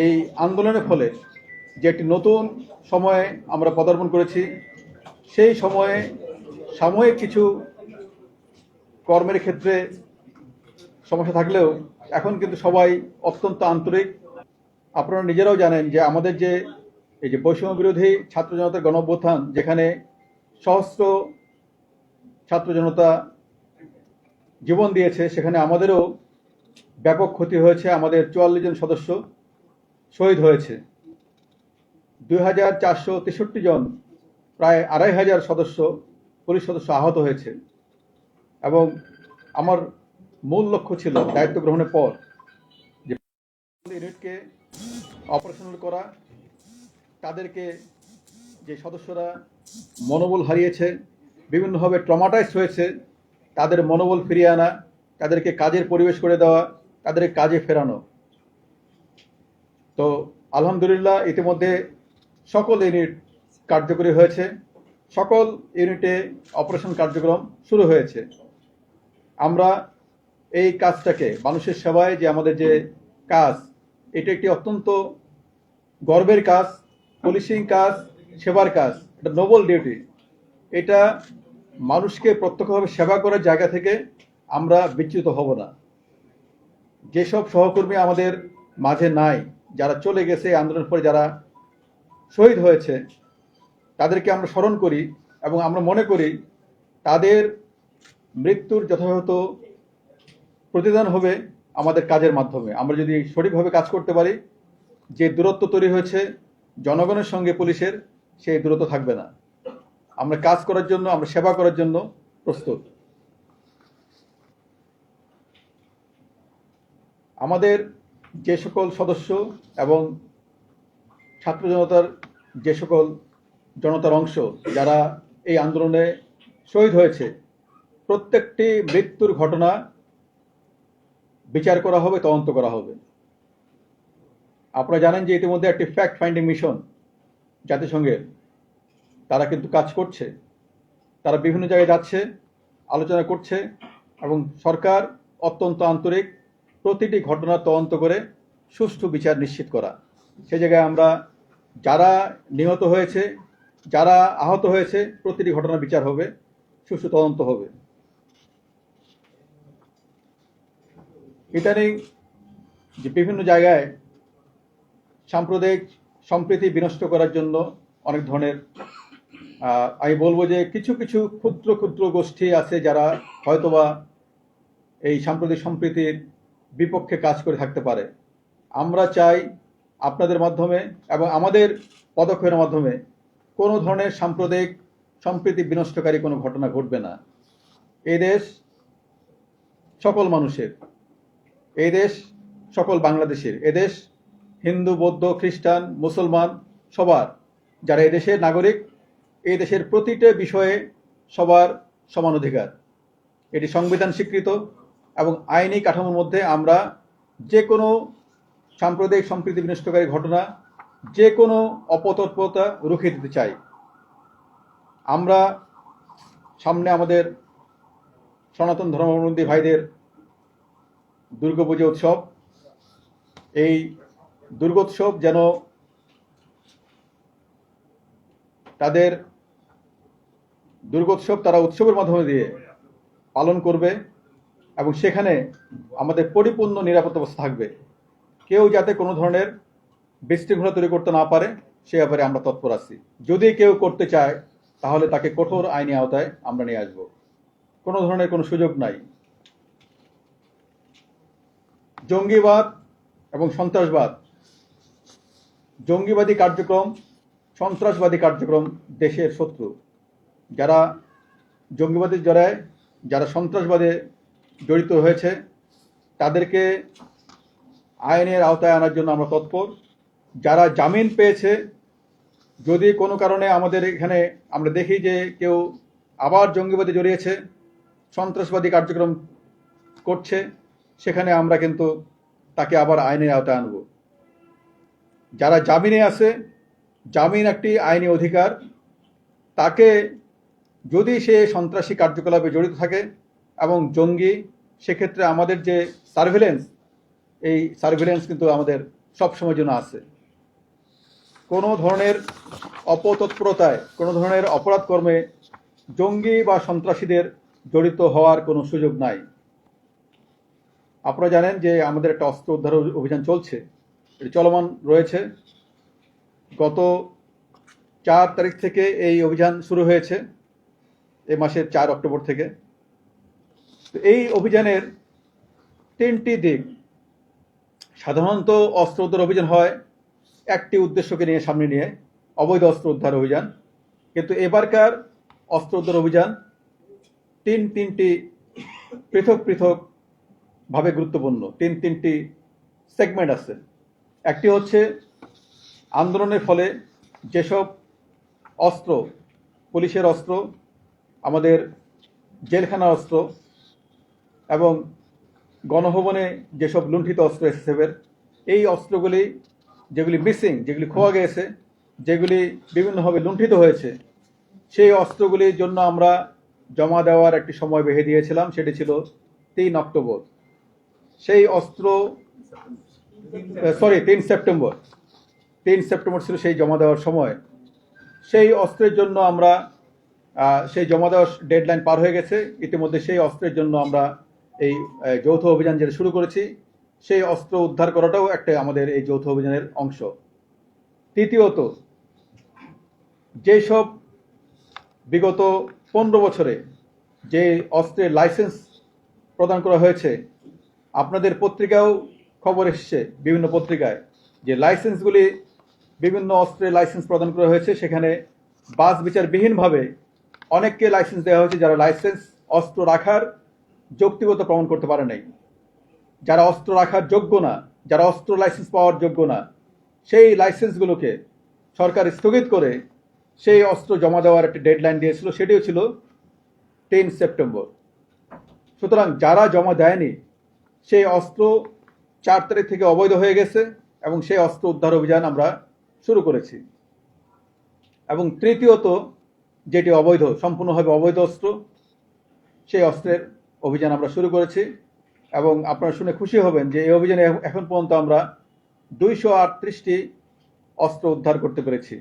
এই আন্দোলনের ফলে যে একটি নতুন সময়ে আমরা পদার্পণ করেছি, সেই সময়ে সাময়িক কিছু কর্মের ক্ষেত্রে সমস্যা থাকলেও এখন কিন্তু সবাই অত্যন্ত আন্তরিক। আপনারা নিজেরাও জানেন যে আমাদের যে এই যে বৈষম্য বিরোধী ছাত্র জনতার গণ যেখানে সহস্র ছাত্র জনতা জীবন দিয়েছে, সেখানে আমাদেরও ব্যাপক ক্ষতি হয়েছে, আমাদের চুয়াল্লিশ জন সদস্য। শহীদ হয়েছে। দুই হাজার চারশো তেষট্টি জন, প্রায় আড়াই হাজার সদস্য, পুলিশ সদস্য আহত হয়েছে। এবং আমার মূল লক্ষ্য ছিল, দায়িত্ব গ্রহণের পর যে ইউনিটকে অপারেশনাল করা, তাদেরকে যে সদস্যরা মনোবল হারিয়েছে, বিভিন্নভাবে ট্রমাটাইজ হয়েছে, তাদের মনোবল ফিরিয়ে আনা, তাদেরকে কাজের পরিবেশ করে দেওয়া, তাদের কাজে ফেরানো। তো আলহামদুলিল্লাহ ইতিমধ্যে সকল ইউনিট কার্যকরী হয়েছে। সকল ইউনিটে অপারেশন কার্যক্রম শুরু হয়েছে। আমরা এই কাজটাকে, মানুষের সেবায় যে আমাদের যে কাজ, এটা একটি অত্যন্ত গর্বের কাজ পুলিশিং কাজ, সেবার কাজ এটা নোবেল ডিউটি এটা মানুষকে প্রত্যক্ষভাবে সেবা করার জায়গা থেকে আমরা বিচ্যুত হব না। যেসব সহকর্মী আমাদের মাঝে নাই যারা চলে গেছে আন্দোলনের পরে যারা শহীদ হয়েছে, তাদেরকে আমরা স্মরণ করি এবং আমরা মনে করি তাদের মৃত্যুর যথাযথ প্রতিদান হবে আমাদের কাজের মাধ্যমে। আমরা যদি সঠিকভাবে কাজ করতে পারি, যে দূরত্ব তৈরি হয়েছে জনগণের সঙ্গে পুলিশের, সেই দূরত্ব থাকবে না। আমরা কাজ করার জন্য, আমরা সেবা করার জন্য প্রস্তুত। আমাদের যে সকল সদস্য এবং ছাত্র জনতার যে সকল জনতার অংশ যারা এই আন্দোলনে শহীদ হয়েছে, প্রত্যেকটি মৃত্যুর ঘটনা বিচার করা হবে, তদন্ত করা হবে। আপনারা জানেন যে ইতিমধ্যে একটি ফ্যাক্ট ফাইন্ডিং মিশন জাতিসংঘের, তারা কিন্তু কাজ করছে। তারা বিভিন্ন জায়গায় যাচ্ছে, আলোচনা করছে এবং সরকার অত্যন্ত আন্তরিক প্রতিটি ঘটনা তদন্ত করে সুষ্ঠু বিচার নিশ্চিত করা। সে জায়গায় আমরা যারা নিহত হয়েছে, যারা আহত হয়েছে, প্রতিটি ঘটনা বিচার হবে, সুষ্ঠু তদন্ত হবে। ইদানিং যে বিভিন্ন জায়গায় সাম্প্রদায়িক সম্প্রীতি বিনষ্ট করার জন্য অনেক ধরনের আমি বলব যে কিছু কিছু ক্ষুদ্র ক্ষুদ্র গোষ্ঠী আছে যারা হয়তোবা এই সাম্প্রদায়িক সম্প্রীতির বিপক্ষে কাজ করে থাকতে পারে। আমরা চাই আপনাদের মাধ্যমে এবং আমাদের পদক্ষেপের মাধ্যমে কোনো ধরনের সাম্প্রদায়িক সম্প্রীতি বিনষ্টকারী কোনো ঘটনা ঘটবে না। এই দেশ সকল মানুষের, এই দেশ সকল বাংলাদেশের এদেশ হিন্দু, বৌদ্ধ, খ্রিস্টান, মুসলমান সবার, যারা এদেশের নাগরিক, এই দেশের প্রতিটা বিষয়ে সবার সমান অধিকার। এটি সংবিধান স্বীকৃত এবং আইনি কাঠামোর মধ্যে আমরা যে কোনো সাম্প্রদায়িক সম্প্রীতি বিনষ্টকারী ঘটনা যে কোনো অপতৎপরতা রুখে দিতে চাই। আমরা সামনে আমাদের সনাতন ধর্মাবলম্বী ভাইদের দুর্গাপুজো উৎসব। এই দুর্গোৎসব যেন তাদের দুর্গোৎসব তারা উৎসবের মাধ্যমে দিয়ে পালন করবে এবং সেখানে আমাদের পরিপূর্ণ নিরাপত্তা ব্যবস্থা থাকবে। কেউ যাতে কোনো ধরনের বিশৃঙ্খলা তৈরি করতে না পারে, সে ব্যাপারে আমরা তৎপর আছি। যদি কেউ করতে চায়, তাহলে তাকে কঠোর আইনি আওতায় আমরা নিয়ে আসব। কোনো ধরনের কোনো সুযোগ নাই। জঙ্গিবাদ এবং সন্ত্রাসবাদ। জঙ্গিবাদী কার্যক্রম, সন্ত্রাসবাদী কার্যক্রম দেশের শত্রু। যারা জঙ্গিবাদের জড়ায়, যারা সন্ত্রাসবাদে জড়িত হয়েছে, তাদেরকে আইনের আওতায় আনার জন্য আমরা তৎপর। যারা জামিন পেয়েছে, যদি কোনো কারণে আমাদের এখানে আমরা দেখি যে কেউ আবার জঙ্গিবাদে জড়িয়েছে, সন্ত্রাসবাদী কার্যক্রম করছে, সেখানে আমরা কিন্তু তাকে আবার আইনের আওতায় আনব। যারা জামিনে আছে, জামিন একটি আইনি অধিকার। তাকে যদি সে সন্ত্রাসী কার্যকলাপে জড়িত থাকে এবং জঙ্গি, সেক্ষেত্রে আমাদের যে সার্ভিলেন্স এই সার্ভিলেন্স কিন্তু আমাদের সবসময় জন্য আছে। কোনো ধরনের অপতৎপরতায়, কোনো ধরনের অপরাধ কর্মে জঙ্গি বা সন্ত্রাসীদের জড়িত হওয়ার কোনো সুযোগ নাই। আপনারা জানেন যে আমাদের একটা অস্ত্র উদ্ধার অভিযান চলছে। এটি চলমান রয়েছে। গত চার তারিখ থেকে এই অভিযান শুরু হয়েছে, এ মাসের চার অক্টোবর থেকে। এই অভিযানের তিনটি দিক সাধারণত অস্ত্র উদ্ধার অভিযান হয় একটি উদ্দেশ্যকে নিয়ে সামনে নিয়ে, অবৈধ অস্ত্র উদ্ধার অভিযান। কিন্তু এবারকার অস্ত্র উদ্ধার অভিযান তিন তিনটি পৃথক পৃথক ভাবে গুরুত্বপূর্ণ। তিন তিনটি সেগমেন্ট আছে। একটি হচ্ছে আন্দোলনের ফলে যেসব অস্ত্র, পুলিশের অস্ত্র, আমাদের জেলখানার অস্ত্র এবং গণভবনে যেসব লুণ্ঠিত অস্ত্র এসএসএফের এই অস্ত্রগুলি যেগুলি মিসিং যেগুলি খোয়া গিয়েছে যেগুলি বিভিন্নভাবে লুণ্ঠিত হয়েছে, সেই অস্ত্রগুলির জন্য আমরা জমা দেওয়ার একটি সময় বেঁধে দিয়েছিলাম, সেটি ছিল তিন অক্টোবর। সেই অস্ত্র সরি তিন সেপ্টেম্বর। তিন সেপ্টেম্বর ছিল সেই জমা দেওয়ার সময়। সেই অস্ত্রের জন্য আমরা সেই জমা দেওয়ার ডেডলাইন পার হয়ে গেছে। ইতিমধ্যে সেই অস্ত্রের জন্য আমরা এই যৌথ অভিযান যেটা শুরু করেছি, সেই অস্ত্র উদ্ধার করাটাও একটা আমাদের এই যৌথ অভিযানের অংশ। তৃতীয়ত, যেসব বিগত পনেরো বছরে যে অস্ত্রের লাইসেন্স প্রদান করা হয়েছে, আপনাদের পত্রিকাও খবর এসছে বিভিন্ন পত্রিকায় যে লাইসেন্সগুলি বিভিন্ন অস্ত্রের লাইসেন্স প্রদান করা হয়েছে। সেখানে বাস বিচারবিহীনভাবে অনেককে লাইসেন্স দেওয়া হয়েছে যারা লাইসেন্স, অস্ত্র রাখার যৌক্তিগত প্রমাণ করতে পারে নাই। যারা অস্ত্র রাখার যোগ্য না, যারা অস্ত্র লাইসেন্স পাওয়ার যোগ্য না, সেই লাইসেন্সগুলোকে সরকার স্থগিত করে সেই অস্ত্র জমা দেওয়ার একটা ডেডলাইন দিয়েছিল, সেটিও ছিল টেন সেপ্টেম্বর। সুতরাং যারা জমা দেয়নি, সেই অস্ত্র চার তারিখ থেকে অবৈধ হয়ে গেছে এবং সেই অস্ত্র উদ্ধার অভিযান আমরা শুরু করেছি। এবং তৃতীয়ত, যেটি অবৈধ, সম্পূর্ণভাবে অবৈধ অস্ত্র, সেই অস্ত্রের অভিযান আমরা শুরু করেছি এবং আপনারা শুনে খুশি হবেন যে এই অভিযানে এখন পর্যন্ত আমরা দুইশো আটত্রিশটি অস্ত্র উদ্ধার করতে পেরেছি।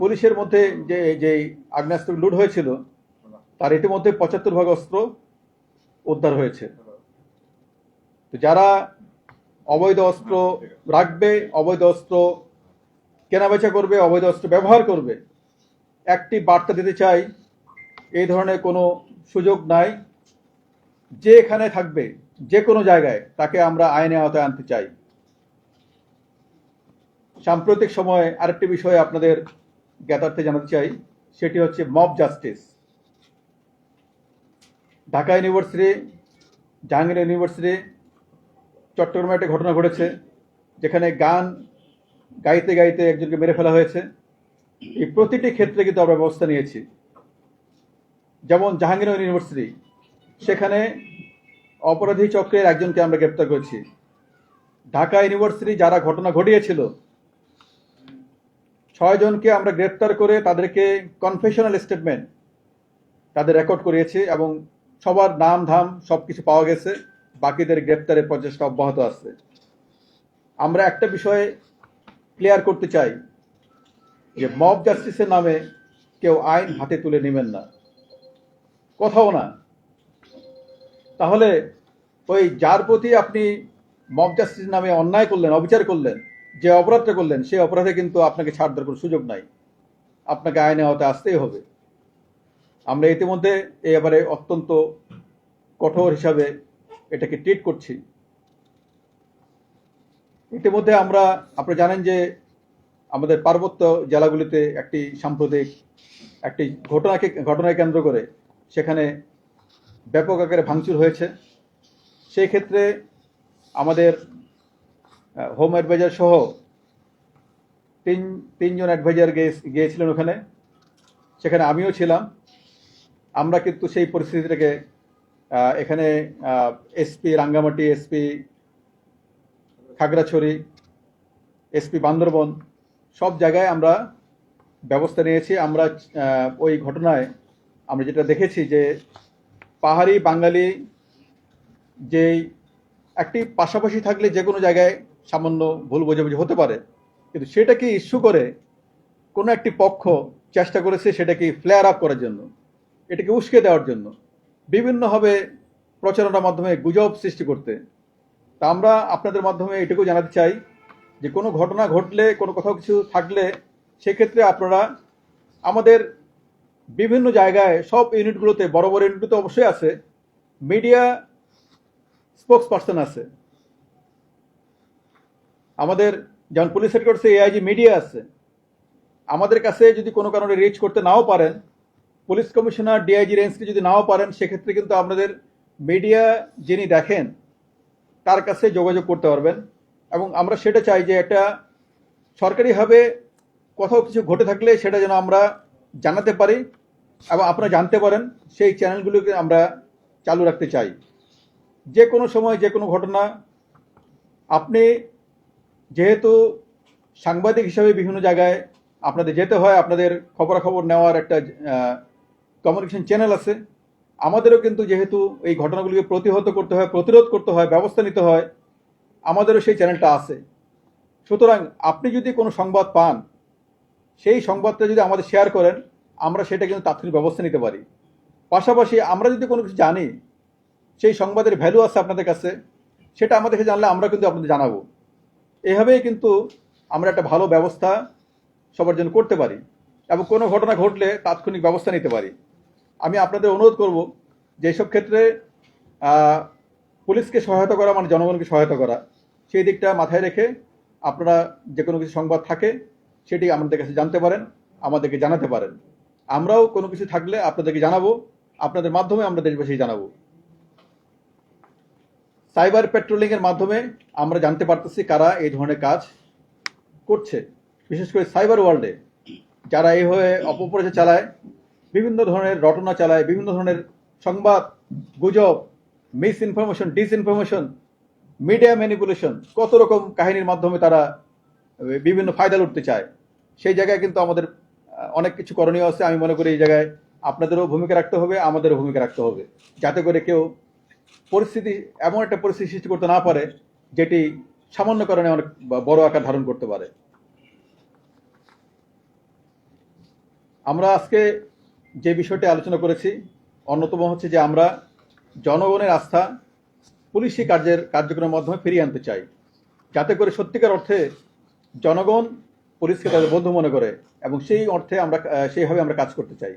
পুলিশের মধ্যে যে যে আগ্নেয়াস্ত্র লুট হয়েছিল, তার ইতিমধ্যে পঁচাত্তর ভাগ অস্ত্র উদ্ধার হয়েছে। তো যারা অবৈধ অস্ত্র রাখবে, অবৈধ অস্ত্র কেনাবেচা করবে, অবৈধ অস্ত্র ব্যবহার করবে, একটি বার্তা দিতে চাই, এই ধরনের কোনো সুযোগ নাই। যে এখানে থাকবে, যে কোনো জায়গায় তাকে আমরা আইনে আওতায় আনতে চাই। সাম্প্রতিক সময়ে আরেকটি বিষয়ে আপনাদের জ্ঞাতার্থে জানাতে চাই, সেটি হচ্ছে mob justice. Dhaka university, Jahangir university, চট্টগ্রামে একটা ঘটনা ঘটেছে, যেখানে গান গাইতে গাইতে একজনকে মেরে ফেলা হয়েছে। এই প্রতিটি ক্ষেত্রে কিন্তু আমরা ব্যবস্থা নিয়েছি। যেমন জাহাঙ্গীরনগর ইউনিভার্সিটি সেখানে অপরাধী চক্রের একজনকে আমরা গ্রেপ্তার করেছি। ঢাকা ইউনিভার্সিটি যারা ঘটনা ঘটিয়েছিল ছয়জনকে আমরা গ্রেপ্তার করে তাদেরকে কনফেশনাল স্টেটমেন্ট তাদের রেকর্ড করিয়েছি এবং সবার নাম, ধাম সব কিছু পাওয়া গেছে। বাকিদের গ্রেপ্তারের প্রচেষ্টা অব্যাহত আছে। আমরা একটা বিষয়ে ক্লিয়ার করতে চাই যে মব জাস্টিসের নামে কেউ আইন হাতে তুলে নেবেন না। কোথাও না। তাহলে ওই যার প্রতি আপনি মব নামে অন্যায় করলেন, অবিচার করলেন, যে অপরাধটা করলেন, সেই অপরাধে কিন্তু আপনাকে ছাড় দেওয়ার কোনো সুযোগ নাই। আপনাকে আইনে আওতায় আসতেই হবে। আমরা ইতিমধ্যে এবারে অত্যন্ত কঠোর হিসাবে এটাকে ট্রিট করছি। ইতিমধ্যে আমরা আপনি জানেন যে আমাদের পার্বত্য জেলাগুলিতে একটি সাম্প্রতিক একটি ঘটনাকে ঘটনাকে কেন্দ্র করে সেখানে ব্যাপক আকারে ভাঙচুর হয়েছে। সেই ক্ষেত্রে আমাদের হোম অ্যাডভাইজার সহ তিন, তিনজন অ্যাডভাইজার গিয়েছিলেন ওখানে। সেখানে আমিও ছিলাম। আমরা কিন্তু সেই পরিস্থিতিটাকে এখানে SP Rangamati SP Khagrachari SP Bandarban সব জায়গায় আমরা ব্যবস্থা নিয়েছি। আমরা ওই ঘটনায় আমরা যেটা দেখেছি যে পাহাড়ি বাঙালি যেই একটি পাশাপাশি থাকলে যে কোনো জায়গায় সামান্য ভুল বোঝাবুঝি হতে পারে, কিন্তু সেটাকে ইস্যু করে কোনো একটি পক্ষ চেষ্টা করেছে সেটাকে ফ্লেয়ার আপ করার জন্য, এটাকে উস্কে দেওয়ার জন্য, বিভিন্নভাবে প্রচারণার মাধ্যমে গুজব সৃষ্টি করতে? তা আমরা আপনাদের মাধ্যমে এটুকু জানাতে চাই যে কোনো ঘটনা ঘটলে, কোনো কোথাও কিছু থাকলে, সেক্ষেত্রে আপনারা আমাদের বিভিন্ন জায়গায় সব ইউনিটগুলোতে, বড় বড় ইউনিটগুলোতে অবশ্যই আছে, মিডিয়া স্পোক্স পার্সন আছে। আমাদের যেমন পুলিশ হেডকোয়ার্টার্সে এআইজি মিডিয়া আছে, আমাদের কাছে যদি কোনো কারণে রিচ করতে নাও পারেন, পুলিশ কমিশনার ডিআইজি রেঞ্জকে যদি নাও পারেন, সেক্ষেত্রে কিন্তু আপনাদের মিডিয়া যিনি দেখেন, তার কাছে যোগাযোগ করতে পারবেন। এবং আমরা সেটা চাই যে একটা সরকারিভাবে কোথাও কিছু ঘটে থাকলে সেটা যেন আমরা জানাতে পারি এবং আপনারা জানতে পারেন, সেই চ্যানেলগুলোকে আমরা চালু রাখতে চাই। যে কোনো সময় যে কোনো ঘটনা, আপনি যেহেতু সাংবাদিক হিসাবে বিভিন্ন জায়গায় আপনাদের যেতে হয়, আপনাদের খবরাখবর নেওয়ার একটা কমিউনিকেশন চ্যানেল আছে, আমাদেরও কিন্তু যেহেতু এই ঘটনাগুলিকে প্রতিহত করতে হয়, প্রতিরোধ করতে হয়, ব্যবস্থা নিতে হয়, আমাদেরও সেই চ্যানেলটা আছে। সুতরাং আপনি যদি কোনো সংবাদ পান সেই সংবাদটা যদি আমাদের শেয়ার করেন, আমরা সেটা কিন্তু তাৎক্ষণিক ব্যবস্থা নিতে পারি। পাশাপাশি আমরা যদি কোনো কিছু জানি, সেই সংবাদের ভ্যালু আছে আপনাদের কাছে, সেটা আমাদেরকে জানলে আমরা কিন্তু আপনাদের জানাব। এভাবেই কিন্তু আমরা একটা ভালো ব্যবস্থা সবার জন্য করতে পারি এবং কোনো ঘটনা ঘটলে তাৎক্ষণিক ব্যবস্থা নিতে পারি। আমি আপনাদের অনুরোধ করব যে এইসব ক্ষেত্রে পুলিশকে সহায়তা করা মানে জনগণকে সহায়তা করা, সেই দিকটা মাথায় রেখে আপনারা যে কোনো কিছু সংবাদ থাকে সেটি আমাদের কাছে জানতে পারেন, আমাদেরকে জানাতে পারেন। আমরাও কোনো কিছু থাকলে আপনাদেরকে জানাব, আপনাদের মাধ্যমে আমরা দেশবাসী জানাব। সাইবার পেট্রোলিং এর মাধ্যমে আমরা জানতে পারতেছি কারা এই ধরনের কাজ করছে। বিশেষ করে সাইবার ওয়ার্ল্ডে যারা এইভাবে অপপ্রচার চালায়, বিভিন্ন ধরনের রটনা চালায়, বিভিন্ন ধরনের সংবাদ, গুজব misinformation disinformation media manipulation কত রকম কাহিনীর মাধ্যমে তারা বিভিন্ন ফায়দা লুটতে চায়। সেই জায়গায় কিন্তু আমাদের অনেক কিছু করণীয় আছে। আমি মনে করি এই জায়গায় আপনাদেরও ভূমিকা রাখতে হবে, আমাদেরও ভূমিকা রাখতে হবে। যাতে করে কেউ পরিস্থিতি, এমন একটা পরিস্থিতি সৃষ্টি করতে না পারে, যেটি সামান্য কারণে অনেক বড় আকার ধারণ করতে পারে। আমরা আজকে যে বিষয়টি আলোচনা করেছি, অন্যতম হচ্ছে যে আমরা জনগণের আস্থা পুলিশি কার্যের কার্যক্রমের মাধ্যমে ফিরিয়ে আনতে চাই। যাতে করে সত্যিকার অর্থে জনগণ পুলিশকে তাদের বন্ধু মনে করে এবং সেই অর্থে আমরা, সেইভাবে আমরা কাজ করতে চাই।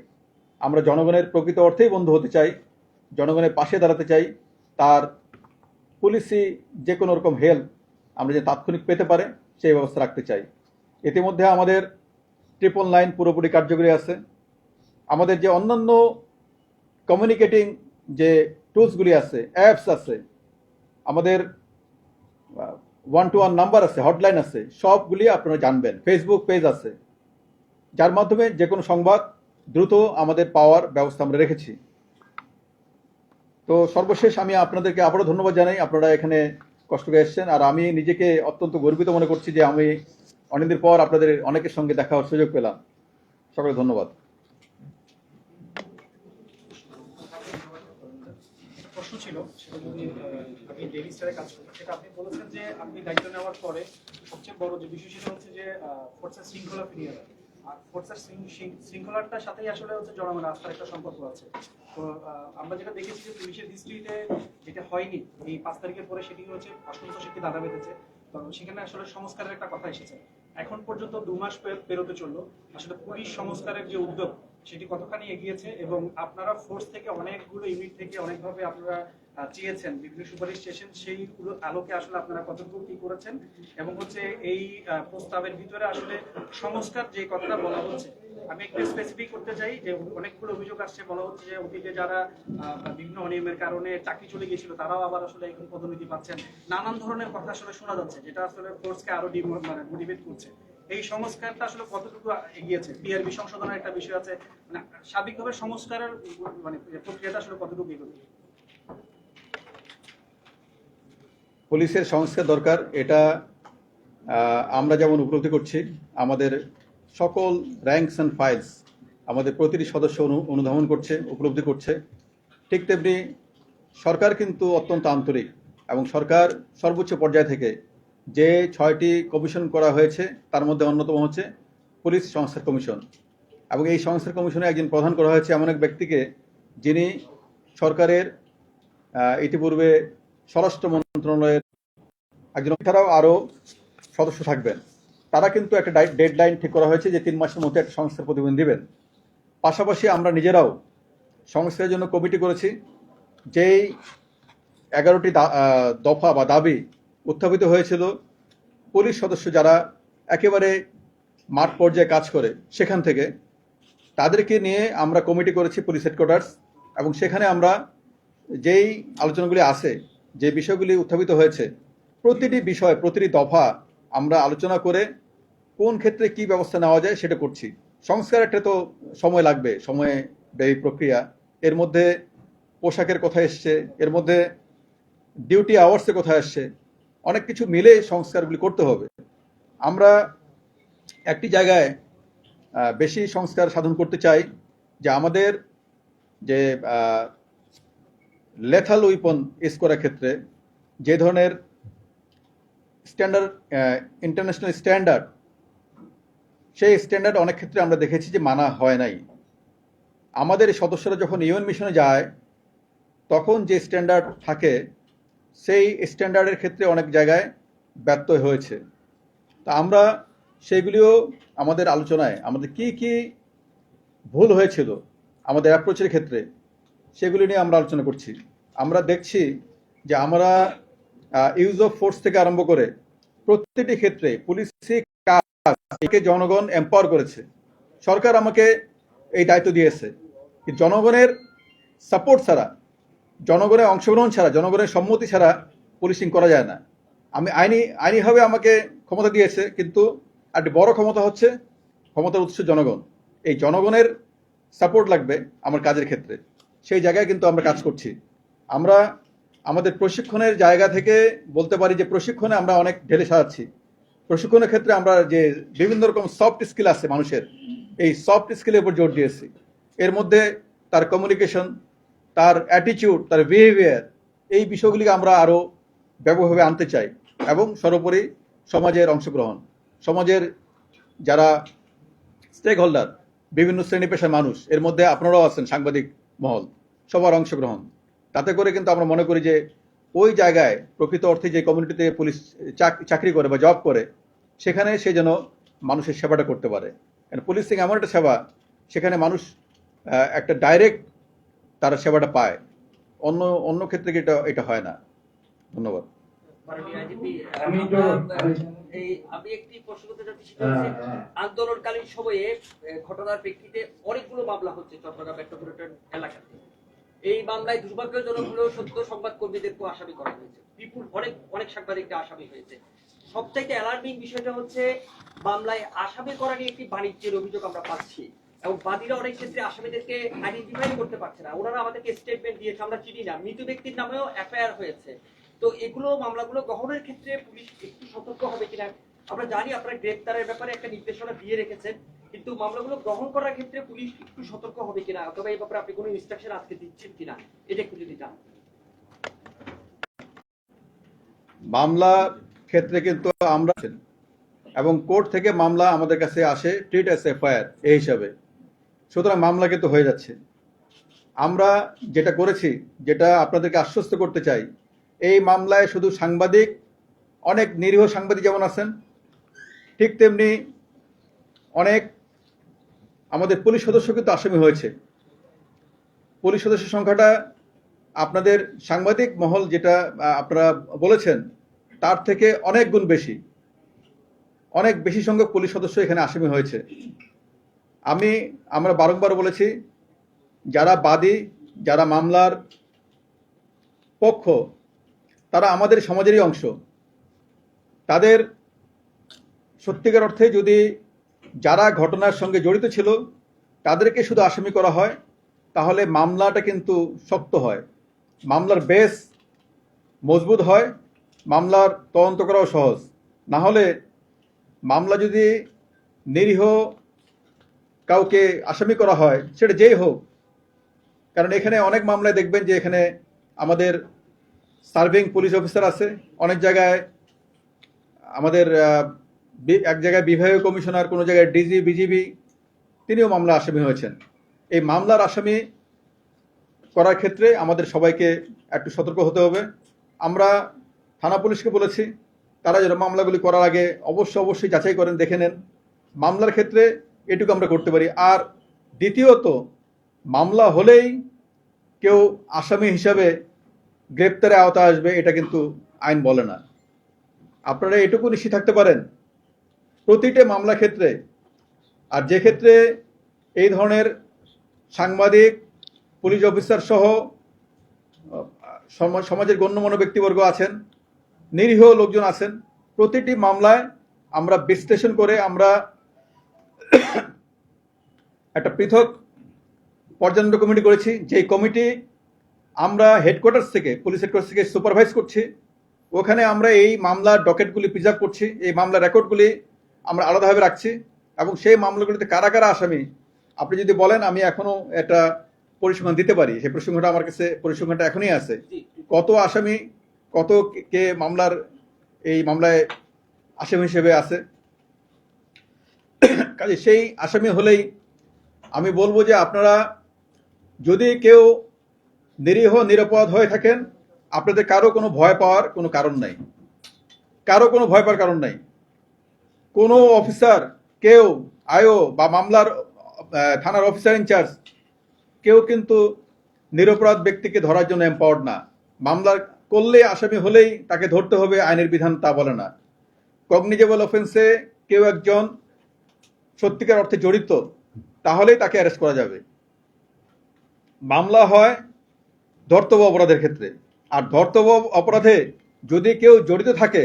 আমরা জনগণের প্রকৃত অর্থেই বন্ধু হতে চাই, জনগণের পাশে দাঁড়াতে চাই, তার পুলিশি যে কোনো রকম হেল্প আমরা যে তাৎক্ষণিক পেতে পারে, সেই ব্যবস্থা রাখতে চাই। ইতিমধ্যে আমাদের ট্রিপল নাইন পুরোপুরি কার্যকরী আছে। আমাদের যে অন্যান্য কমিউনিকেটিং যে টুলসগুলি আছে অ্যাপস আছে, আমাদের ওয়ান টু ওয়ান নাম্বার আছে হটলাইন আছে, সবগুলি আপনারা জানবেন। ফেসবুক পেজ আছে, যার মাধ্যমে যে কোনো সংবাদ দ্রুত আমাদের পাওয়ার ব্যবস্থা আমরা রেখেছি। তো সর্বশেষ আমি আপনাদেরকে আবারও ধন্যবাদ জানাই, আপনারা এখানে কষ্ট করে এসেছেন, আর আমি নিজেকে অত্যন্ত গর্বিত মনে করছি যে আমি অনেকদিন পর আপনাদের অনেকের সঙ্গে দেখা হওয়ার সুযোগ পেলাম। সকলে ধন্যবাদ প্রশ্ন ছিল সেটা যদি আহ, আপনি ডেইলি স্টারে কাজ সেটা আপনি বলেছেন যে আপনি দায়িত্ব নেওয়ার পরে সবচেয়ে বড় যে বিষয় সেটা হচ্ছে যে ফোর্সের শৃঙ্খলা ফিরিয়ে আনা। আর ফোর্সের শৃঙ্খলাটার সাথেই আসলে হচ্ছে আস্থার একটা সম্পর্ক আছে। তো আমরা যেটা দেখেছি যে পুলিশের হিস্ট্রিতে যেটা হয়নি, এই পাঁচ তারিখের পরে সেটি হচ্ছে অসন্তোষের দাদা বেঁধেছে। সেখানে আসলে সংস্কারের একটা কথা এসেছে। এখন পর্যন্ত দু মাস পেরোতে চলল। আসলে পুলিশ সংস্কারের যে উদ্যোগ, সেটি কতখানি এগিয়েছে এবং আপনারা ফোর্স থেকে অনেকগুলো ইউনিট থেকে অনেকভাবে আপনারা চেয়েছেন বিভিন্ন সুপারিশ চেয়েছেন সেইগুলো আলোকে আসলে আপনারা কতটুকু কি করেছেন এবং হচ্ছে এই প্রস্তাবের ভিতরে আসলে সংস্কার যে কথাটা বলা হচ্ছে, আমি একটু স্পেসিফিক করতে চাই যে অনেকগুলো অভিযোগ আসছে, বলা হচ্ছে যে অতীতে যারা বিভিন্ন অনিয়মের কারণে চাকরি চলে গিয়েছিল, তারাও আবার আসলে এখন পদোন্নতি পাচ্ছেন। নানান ধরনের কথা আসলে শোনা যাচ্ছে, যেটা আসলে ফোর্সকে আরও মানে মোটিভেট করছে। এই সংস্কারটা আসলে কতটুকু এগিয়েছে? পিআরবি সংশোধনের একটা বিষয় আছে মানে সার্বিকভাবে সংস্কারের মানে প্রক্রিয়াটা আসলে কতটুকু এগোচ্ছে পুলিশের সংস্কার দরকার, এটা আমরা যেমন উপলব্ধি করছি, আমাদের সকল র্যাঙ্কস অ্যান্ড ফাইলস আমাদের প্রতিটি সদস্য অনু- অনুধাবন করছে, উপলব্ধি করছে। ঠিক তেমনি সরকার কিন্তু অত্যন্ত আন্তরিক এবং সরকার সর্বোচ্চ পর্যায় থেকে যে ছয়টি কমিশন করা হয়েছে, তার মধ্যে অন্যতম হচ্ছে পুলিশ সংস্কার কমিশন। এবং এই সংস্কার কমিশনে একজন প্রধান করা হয়েছে এমন এক ব্যক্তিকে, যিনি সরকারের ইতিপূর্বে স্বরাষ্ট্র মন্ত্রণালয়ের একজন এছাড়াও আরও সদস্য থাকবেন। তারা কিন্তু একটা ডেডলাইন ঠিক করা হয়েছে যে তিন মাসের মধ্যে একটা সংস্থার প্রতিবেদন দিবেন। পাশাপাশি আমরা নিজেরাও সংস্থার জন্য কমিটি করেছি, যেই এগারোটি দফা বা দাবি উত্থাপিত হয়েছিল। পুলিশ সদস্য যারা একেবারে মাঠ পর্যায়ে কাজ করে সেখান থেকে, তাদেরকে নিয়ে আমরা কমিটি করেছি পুলিশ হেডকোয়ার্টার্স এবং সেখানে আমরা যেই আলোচনাগুলি আছে যে বিষয়গুলি উত্থাপিত হয়েছে, প্রতিটি বিষয়, প্রতিটি দফা আমরা আলোচনা করে কোন ক্ষেত্রে কি ব্যবস্থা নেওয়া যায় সেটা করছি। সংস্কার একটা তো সময় লাগবে, সময়ে ব্যয়ী প্রক্রিয়া। এর মধ্যে পোশাকের কথা এসছে, এর মধ্যে ডিউটি আওয়ার্সের কথা আসছে অনেক কিছু মিলে সংস্কারগুলি করতে হবে। আমরা একটি জায়গায় বেশি সংস্কার সাধন করতে চাই যে আমাদের যে লেথাল উইপন ইউজ করার ক্ষেত্রে যে ধরনের স্ট্যান্ডার্ড ইন্টারন্যাশনাল স্ট্যান্ডার্ড সেই স্ট্যান্ডার্ড অনেক ক্ষেত্রে আমরা দেখেছি যে মানা হয় নাই। আমাদের সদস্যরা যখন ইউএন মিশনে যায়, তখন যে স্ট্যান্ডার্ড থাকে, সেই স্ট্যান্ডার্ডের ক্ষেত্রে অনেক জায়গায় ব্যর্থ হয়েছে। তা আমরা সেগুলিও আমাদের আলোচনায় আমাদের কি কি ভুল হয়েছিল আমাদের অ্যাপ্রোচের ক্ষেত্রে সেগুলি নিয়ে আমরা আলোচনা করছি। আমরা দেখছি যে আমরা ইউজ অফ ফোর্স থেকে আরম্ভ করে প্রত্যেকটি ক্ষেত্রে পুলিশি কাজ একে জনগণ এম্পাওয়ার করেছে। সরকার আমাকে এই দায়িত্ব দিয়েছে জনগণের সাপোর্ট ছাড়া, জনগণের অংশগ্রহণ ছাড়া, জনগণের সম্মতি ছাড়া পুলিশিং করা যায় না। আমি আইনি, আইনিভাবে আমাকে ক্ষমতা দিয়েছে, কিন্তু একটি বড় ক্ষমতা হচ্ছে ক্ষমতার উৎস জনগণ। এই জনগণের সাপোর্ট লাগবে আমার কাজের ক্ষেত্রে। সেই জায়গায় কিন্তু আমরা কাজ করছি। আমরা আমাদের প্রশিক্ষণের জায়গা থেকে বলতে পারি যে প্রশিক্ষণে আমরা অনেক ঢেলে সাজাচ্ছি। প্রশিক্ষণের ক্ষেত্রে আমরা যে বিভিন্ন রকম সফট স্কিল আছে মানুষের, এই সফট স্কিলের উপর জোর দিয়েছি। এর মধ্যে তার কমিউনিকেশন তার অ্যাটিটিউড তার বিহেভিয়ার এই বিষয়গুলিকে আমরা আরও ব্যাপকভাবে আনতে চাই এবং সর্বোপরি সমাজের অংশগ্রহণ। সমাজের যারা স্টেক হোল্ডার বিভিন্ন শ্রেণি পেশার মানুষ, এর মধ্যে আপনারাও আছেন সাংবাদিক মহল। সবার অংশগ্রহণ। তাতে করে কিন্তু আমরা মনে করি যে ওই জায়গায় প্রকৃত অর্থে যে কমিউনিটিতে পুলিশ চাকরি করে বা জব করে সেখানে সে যেন মানুষের সেবাটা করতে পারে। পুলিশিং এমন একটা সেবা সেখানে মানুষ একটা ডাইরেক্ট তারা সেবাটা পায়। অন্য অন্য ক্ষেত্রে কি এটা এটা হয় না? ধন্যবাদ। আমি একটু প্রশ্ন করতে চাচ্ছি হ্যাঁ, হ্যাঁ। আন্দোলনকালীন সময়ে ঘটনার প্রেক্ষিতে অনেকগুলো মামলা হচ্ছে চট্টগ্রাম মেট্রোপলিটন এলাকাতে। এই মামলায় দুর্ভাগ্যজনক হলেও সত্য সংবাদ কর্মীদেরকেও আসামি করা হয়েছে। বিপুল অনেক অনেক সাংবাদিককে আসামি হয়েছে। সবচাইতে অ্যালার্মিং বিষয়টা হচ্ছে, মামলায় আসামি করা নিয়ে একটি বাণিজ্যের অভিযোগ আমরা পাচ্ছি। এবং বাদীরা অনেক ক্ষেত্রে আসামিদেরকে আইডেন্টিফাই করতে পারছে না। ওনারা আমাদেরকে স্টেটমেন্ট দিয়েছে, আমরা চিনি না। মৃত ব্যক্তির নামেও এফআইআর হয়েছে। তো এগুলো মামলাগুলো গ্রহণের ক্ষেত্রে পুলিশ একটু সতর্ক হবে কিনা, আমরা জানি আপনারা গ্রেপ্তারের ব্যাপারে একটা নির্দেশনা দিয়ে রেখেছেন। কিন্তু মামলাগুলো গ্রহণ করার ক্ষেত্রে পুলিশ একটু সতর্ক হবে কিনা? অথবা এই ব্যাপারে আপনি কোনো ইনস্ট্রাকশন আজকে দিচ্ছেন কিনা? এটা একটু যদি জান মামলা ক্ষেত্রে কিন্তু আমরা এবং কোর্ট থেকে মামলা আমাদের কাছে আসে ট্রিট এস এফআইআর এই হিসাবে। সুতরাং মামলা কিন্তু হয়ে যাচ্ছে। আমরা যেটা করেছি, যেটা আপনাদেরকে আশ্বস্ত করতে চাই, এই মামলায় শুধু সাংবাদিক, অনেক নিরীহ সাংবাদিক যেমন আছেন, ঠিক তেমনি অনেক আমাদের পুলিশ সদস্য কিন্তু আসামি হয়েছে। পুলিশ সদস্যের সংখ্যাটা আপনাদের সাংবাদিক মহল যেটা আপনারা বলেছেন, তার থেকে অনেক গুণ বেশি। অনেক বেশি সংখ্যক পুলিশ সদস্য এখানে আসামি হয়েছে। আমি, আমরা বারংবার বলেছি, যারা বাদী, যারা মামলার পক্ষ, তারা আমাদের সমাজেরই অংশ। তাদের সত্যিকার অর্থে যদি যারা ঘটনার সঙ্গে জড়িত ছিল, তাদেরকে শুধু আসামি করা হয়, তাহলে মামলাটা কিন্তু শক্ত হয়। মামলার বেস মজবুত হয়, মামলার তদন্ত করাও সহজ। না হলে মামলা যদি নিরীহ কাউকে আসামি করা হয়, সেটা যেই হোক, কারণ এখানে অনেক মামলায় দেখবেন যে এখানে আমাদের সার্ভিং পুলিশ অফিসার আছে। অনেক জায়গায় আমাদের এক জায়গায় বিভাগীয় কমিশনার, কোনো জায়গায় ডিজি, বিজিবি, তিনিও মামলা আসামি হয়েছেন। এই মামলার আসামি করার ক্ষেত্রে আমাদের সবাইকে একটু সতর্ক হতে হবে। আমরা থানা পুলিশকে বলেছি, তারা যেন মামলাগুলি করার আগে অবশ্যই অবশ্যই যাচাই করেন, দেখে নেন। মামলার ক্ষেত্রে এটুকু আমরা করতে পারি। আর দ্বিতীয়ত, মামলা হলেই কেউ আসামি হিসাবে গ্রেপ্তারে আওতা আসবে, এটা কিন্তু আইন বলে না। আপনারা এটুকু নিশ্চিত থাকতে পারেন প্রতিটা মামলা ক্ষেত্রে, আর যে ক্ষেত্রে এই ধরনের সাংবাদিক, পুলিশ অফিসার সহ সমাজের গণ্যমান্য ব্যক্তিবর্গ আছেন, নিরীহ লোকজন আছেন, প্রতিটি মামলায় আমরা বিশ্লেষণ করে আমরা একটা পৃথক পর্যন্ত কমিটি করেছি যে কমিটি আমরা হেডকোয়ার্টার্স থেকে, পুলিশ হেডকোয়ার্টার্স থেকে সুপারভাইজ করছি। ওখানে আমরা এই মামলার ডকেটগুলি প্রিজার্ভ করছি, এই মামলার রেকর্ডগুলি আমরা আলাদাভাবে রাখছি এবং সেই মামলাগুলিতে কারা কারা আসামি আপনি যদি বলেন আমি এখনও একটা পরিসংখ্যান দিতে পারি। সেই পরিসংখ্যানটা আমার কাছে পরিসংখ্যানটা এখনই আছে। কত আসামি কত কে- কে মামলার এই মামলায় আসামি হিসেবে আছে? কাজে সেই আসামি হলেই আমি বলব যে আপনারা যদি কেউ নিরীহ নিরাপদ হয়ে থাকেন আপনাদের কারও কোনো ভয় পাওয়ার কোনো কারণ নাই। কারও কোনো ভয় পাওয়ার কারণ নাই। কোনো অফিসার, কেউ আয়ো বা মামলার থানার অফিসার ইনচার্জ কেউ কিন্তু নিরপরাধ ব্যক্তিকে ধরার জন্য এম্পাওয়ার্ড না। মামলা করলে, আসামি হলেই তাকে ধরতে হবে, আইনের বিধান তা বলে না। কগনিজেবল অফেন্সে কেউ একজন সত্যিকার অর্থে জড়িত, তাহলেই তাকে অ্যারেস্ট করা যাবে। মামলা হয় ধর্তব্য অপরাধের ক্ষেত্রে। আর ধর্তব্য অপরাধে যদি কেউ জড়িত থাকে,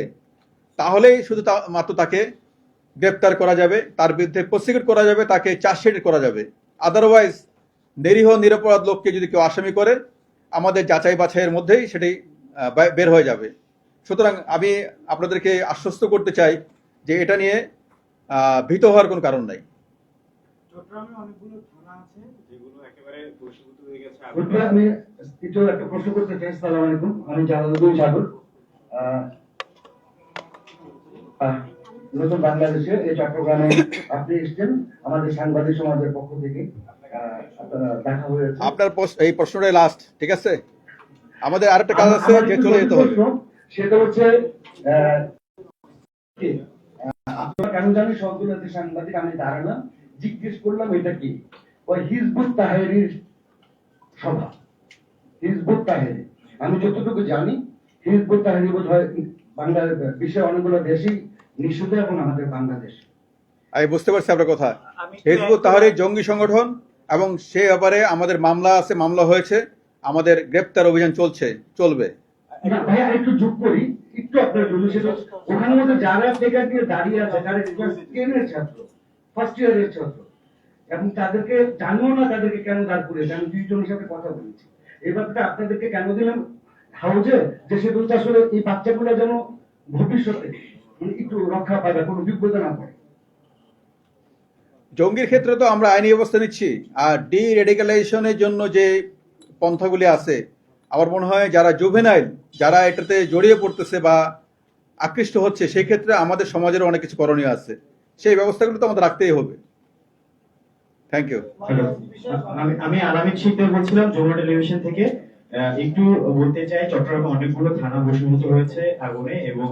তাহলেই শুধু মাত্র তাকে গ্রেপ্তার করা যাবে তার বিরুদ্ধে প্রসিকিউট করা যাবে তাকে চার্জশিট করা যাবে। আদারওয়াইজ নিরীহ নিরপরাধ লোককে যদি কেউ আসামি করে আমাদের যাচাই বাছাইয়ের মধ্যেই সেটি বের হয়ে যাবে। সুতরাং আমি আপনাদেরকে আশ্বস্ত করতে চাই যে এটা নিয়ে ভীত হওয়ার কোনো কারণ নাই। চট্টগ্রামে অনেকগুলো থানা আছে যেগুলো একেবারে বহিষ্কৃত হয়ে গেছে। আমি কিছু একটা প্রশ্ন করতে চাই সালাম আলাইকুম। আমি জালালুদ্দিন সাগর। নতুন বাংলাদেশে এই চট্টগ্রামে আপনি এসেছেন আমাদের সাংবাদিক সমাজের পক্ষ থেকে। আপনারা দেখা হয়েছে। আপনার এই প্রশ্নটাই লাস্ট ঠিক আছে? আমাদের আরেকটা কাজ আছে যে চলে যেতে হবে। সেটা হচ্ছে আপনারা কেন জানি সবগুলো যে সাংবাদিক আমি দাঁড়ালাম জিজ্ঞেস করলাম এটা কি? ওই হিজবুত তাহেরির সভা। Hizbut Tahrir. আমি যতটুকু জানি হিজবুত তাহেরি বোধ হয় বাংলার বিশ্বের অনেকগুলো দেশই নিষিদ্ধ এবং আমাদের বাংলাদেশ। আমি বুঝতে পারছি আপনার কথা। হিজবুত তাহারির জঙ্গি সংগঠন এবং সে ব্যাপারে আমাদের মামলা আছে মামলা হয়েছে। আমাদের গ্রেপ্তার অভিযান চলছে চলবে। ভাইয়া একটু যোগ করি। একটু আপনার ওখানে মধ্যে যারা বেকার দিয়ে দাঁড়িয়ে আছে যারা টেনের ছাত্র ফার্স্ট ইয়ারের ছাত্র। এবং তাদেরকে জানিও না তাদেরকে কেন দাঁড় করেছে আমি দুইজনের সাথে কথা বলেছি। এই ব্যাপারটা আপনাদেরকে কেন দিলাম? হাউজে যে সে বলতে আসলে এই বাচ্চাগুলো যেন ভবিষ্যতে একটু রক্ষা পাবে কোনো বিপদে না পড়ে। জঙ্গির ক্ষেত্রে তো আমরা আইনি ব্যবস্থা নিচ্ছি। আর ডি রেডিকালাইজেশনের জন্য যে পন্থাগুলি আছে আমার মনে হয় যারা জুভেনাইল যারা এটাতে জড়িয়ে পড়তেছে বা আকৃষ্ট হচ্ছে সেই ক্ষেত্রে আমাদের সমাজের অনেক কিছু করণীয় আছে। সেই ব্যবস্থাগুলো তো আমাদের রাখতেই হবে। থ্যাংক ইউ আমি আমি আলামিন শিকদার বলছিলাম যমুনা টেলিভিশন থেকে। একটু বলতে চাই, চট্টগ্রামে অনেকগুলো থানা বসীভূত হয়েছে আগুনে এবং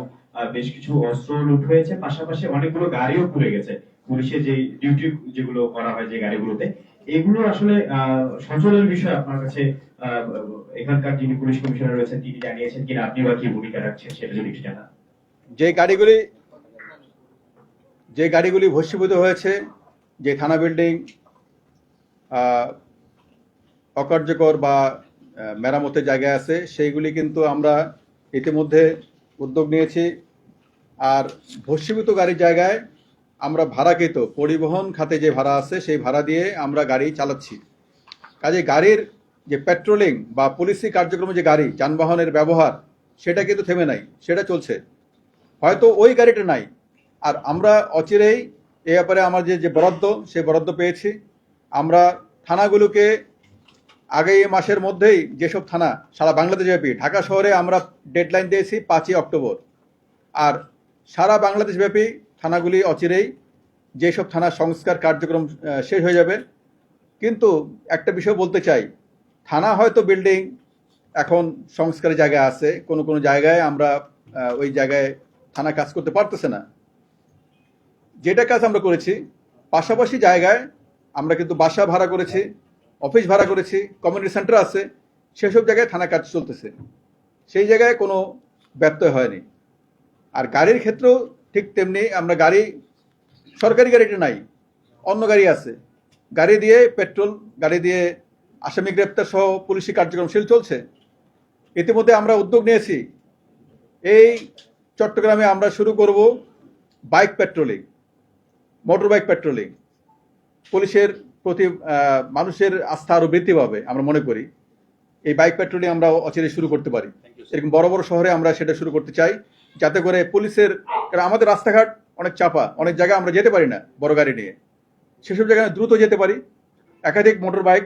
বেশ কিছু অস্ত্র লুট হয়েছে। পাশাপাশি অনেকগুলো গাড়িও পুড়ে গেছে। পুলিশের যে ডিউটি যেগুলো করা হয় যে গাড়িগুলোতে, এগুলো আসলে সচলের বিষয় আপনার কাছে এখানকার যিনি পুলিশ কমিশনার রয়েছেন, তিনি জানিয়েছেন কিনা, আপনি বা কি ভূমিকা রাখছেন সেটা যদি একটু জানান। যে গাড়িগুলি যে গাড়িগুলি ভস্মীভূত হয়েছে, যে থানা বিল্ডিং অকার্যকর বা মেরামতের জায়গায় আছে, সেইগুলি কিন্তু আমরা ইতিমধ্যে উদ্যোগ নিয়েছি। আর ভস্মীভূত গাড়ির জায়গায় আমরা ভাড়াকৃত, পরিবহন খাতে যে ভাড়া আছে, সেই ভাড়া দিয়ে আমরা গাড়ি চালাচ্ছি। কাজে গাড়ির যে পেট্রোলিং বা পুলিশি কার্যক্রমে যে গাড়ি, যানবাহনের ব্যবহার, সেটা কিন্তু থেমে নাই, সেটা চলছে। হয়তো ওই গাড়িটা নাই। আর আমরা অচিরেই এ ব্যাপারে আমার যে যে বরাদ্দ সেই বরাদ্দ পেয়েছি। আমরা থানাগুলোকে আগামী মাসের মধ্যেই যেসব থানা, সারা বাংলাদেশ ব্যাপী, ঢাকা শহরে আমরা ডেডলাইন দিয়েছি পাঁচই অক্টোবর। আর সারা বাংলাদেশ ব্যাপী থানাগুলি অচিরেই যেসব থানা সংস্কার কার্যক্রম শেষ হয়ে যাবে। কিন্তু একটা বিষয় বলতে চাই, থানা হয়তো বিল্ডিং এখন সংস্কারের জায়গায় আছে, কোনো কোনো জায়গায় আমরা ওই জায়গায় থানা কাজ করতে পারতেছে না। যেটা কাজ আমরা করেছি, পাশাপাশি জায়গায় আমরা কিন্তু বাসা ভাড়া করেছি অফিস ভাড়া করেছি কমিউনিটি সেন্টার আছে, সেসব জায়গায় থানা কাজ চলতেছে। সেই জায়গায় কোনো ব্যত্যয় হয়নি। আর গাড়ির ক্ষেত্রেও ঠিক তেমনি আমরা গাড়ি, সরকারি গাড়িটা নাই, অন্য গাড়ি আছে। গাড়ি দিয়ে পেট্রোল, গাড়ি দিয়ে আসামি গ্রেপ্তার সহ পুলিশি কার্যক্রমশীল চলছে। ইতিমধ্যে আমরা উদ্যোগ নিয়েছি, এই চট্টগ্রামে আমরা শুরু করব bike patrolling motor bike patrolling. পুলিশের প্রতি মানুষের আস্থা আরও বৃদ্ধি পাবে আমরা মনে করি। এই বাইক পেট্রোলিং আমরা অচিরে শুরু করতে পারি। এরকম বড় বড় শহরে আমরা সেটা শুরু করতে চাই যাতে করে পুলিশের কারণ আমাদের রাস্তাঘাট অনেক চাপা অনেক জায়গায় আমরা যেতে পারি না বড় গাড়ি নিয়ে। সেসব জায়গায় দ্রুত যেতে পারি। একাধিক মোটর বাইক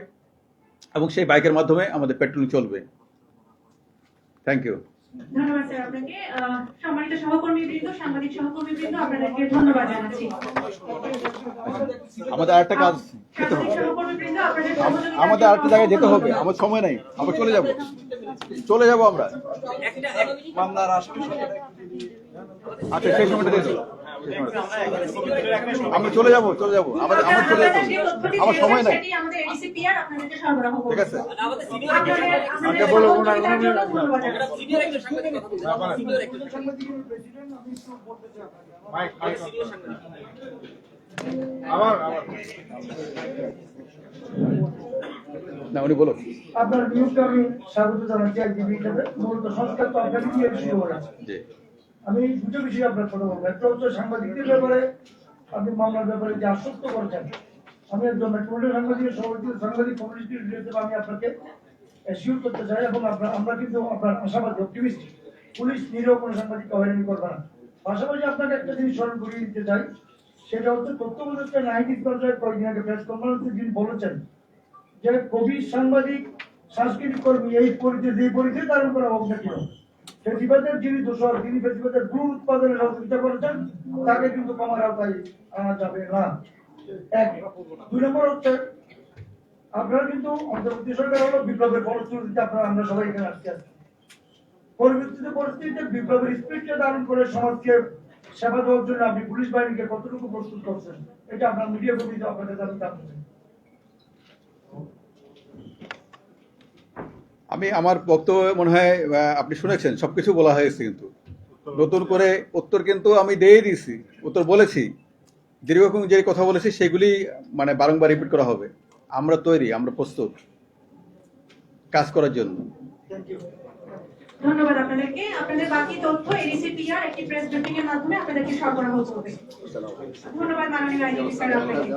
এবং সেই বাইকের মাধ্যমে আমাদের পেট্রোলিং চলবে। থ্যাংক ইউ ধন্যবাদ স্যার আপনাকে। সম্মানিত সহকর্মী বৃন্দ সাংবাদিক সহকর্মীবৃন্দ আপনাদেরকে ধন্যবাদ জানাচ্ছি। আমাদের আরেকটা কাজ যেতে হবে। আমাদের আরেকটা জায়গায় যেতে হবে। আমার সময় নাই। আমরা চলে যাব। চলে যাব আমরা। একটা আচ্ছা সেই সময়টা দিয়ে। আমরা চলে যাব চলে যাব। আমাদের আমার চলে আপনারা যেতে যে হবে। তথ্যটি আমার সময় নাই। ঠিক আছে। বলো, আবার না উনি বলো আপনার নিয়োগকে আমি স্বাগত জানাচ্ছি হিসেবে। মূলত সংস্কার তো আপনাকে দিয়ে শুরু করা জি। আমি দুটো বিষয়ে আপনার কথা বলব। একটা হচ্ছে সাংবাদিকদের ব্যাপারে, আপনি মামলার ব্যাপারে যে আশ্বস্ত করেছেন, আমি একজন মেট্রোপলিটন সাংবাদিকের সভাপতি, সাংবাদিক কমিউনিটি হিসেবে আমি আপনাকে শিওর করতে চাই এবং আপনার, আমরা কিন্তু আপনার আশাবাদী অপটিমিস্ট পুলিশ নিরীহ কোনো সাংবাদিককে হয়রানি করবে না। পাশাপাশি আপনাকে একটা জিনিস স্মরণ করিয়ে দিতে চাই, সেটা হচ্ছে তথ্য প্রযুক্তি নাইনটি পর্যায়ে কয়েকদিন আগে প্রেস কনফারেন্সে যিনি বলেছেন যে কবি সাংবাদিক, সাংস্কৃতিক কর্মী এই পরিচয় যে পরিচয় ধারণ করা হোক ফেসিবাদের যিনি দোষর, তিনি করেছেন, তাকে কিন্তু কমার আওতায় আনা যাবে না। এক, দুই নম্বর হচ্ছে, আপনারা কিন্তু অন্তর্বর্তী সরকার হলো, বিপ্লবের ফলশ্রুতিতে আপনারা, আমরা সবাই এখানে আসছি আজকে। পরিবর্তিত পরিস্থিতিতে বিপ্লবের স্পিডকে ধারণ করে সমাজকে সেবা দেওয়ার জন্য আপনি পুলিশ বাহিনীকে কতটুকু প্রস্তুত করছেন, এটা আপনার মিডিয়া কর্মীতে আপনার আমি জানতে চাই আমি আমার বক্তব্য মনে হয় আপনি শুনেছেন সবকিছু বলা হয়েছে কিন্তু। নতুন করে উত্তর কিন্তু আমি দিয়ে দিয়েছি উত্তর বলেছি। দীর্ঘক্ষণ যে কথা বলেছি সেগুলি মানে বারংবার রিপিট করা হবে। আমরা তৈরি আমরা প্রস্তুত কাজ করার জন্য। ধন্যবাদ আপনাদেরকে। আপনাদের বাকি তথ্য এডিসিপিআর একটি প্রেস ব্রিফিং এর মাধ্যমে আপনাদেরকে সরবরাহ করবে। ধন্যবাদ মাননীয় আইজিপি স্যার আপনাকে।